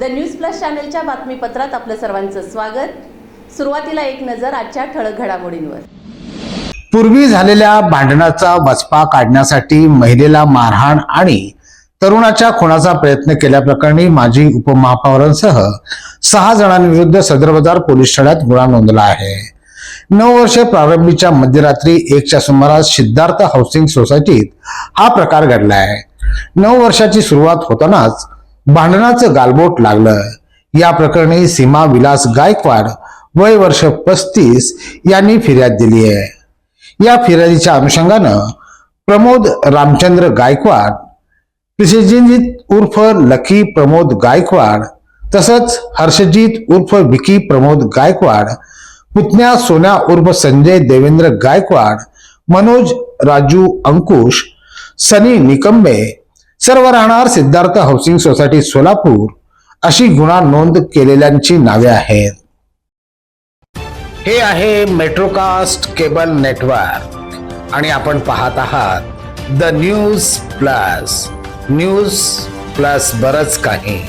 The news plus चॅनलच्या बातमीपत्रात आपलं सर्वांचं स्वागत. सुरुवातीला एक नजर आजच्या ठळक घडामोडींवर. पूर्वी झालेल्या भांडणाचा वचपा काढण्यासाठी महिलेला मारहाण आणि तरुणाच्या खुनाचा प्रयत्न केल्याप्रकरणी माजी उपमहापौरांसह सहा जणांविरुद्ध सदर बाजार पोलीस ठाण्यात गुन्हा नोंदला आहे. नऊ वर्षे प्रारंभीच्या मध्यरात्री एकच्या सुमारास सिद्धार्थ हाऊसिंग सोसायटीत हा प्रकार घडला आहे. नऊ वर्षाची सुरुवात होतानाच भांडणाचं गालबोट लागलं. या प्रकरणी सीमा विलास गायकवाड वय वर्ष पस्तीस यांनी फिर्याद दिली आहे. या फिर्यादीच्या अनुषंगानं प्रमोद रामचंद्र गायकवाड प्रिसेजित उर्फ लकी प्रमोद गायकवाड तसंच हर्षजीत उर्फ विकी प्रमोद गायकवाड पुतण्या सोन्या उर्फ संजय देवेंद्र गायकवाड मनोज राजू अंकुश सनी निकंबे सर्व राहणार सिद्धार्थ हाऊसिंग सोसायटी सोलापूर अशी गुन्हा नोंद केलेल्यांची नावे आहेत. हे आहे मेट्रोकास्ट केबल नेटवर्क आणि आपण पाहत आहात the news plus. News plus बरच काही.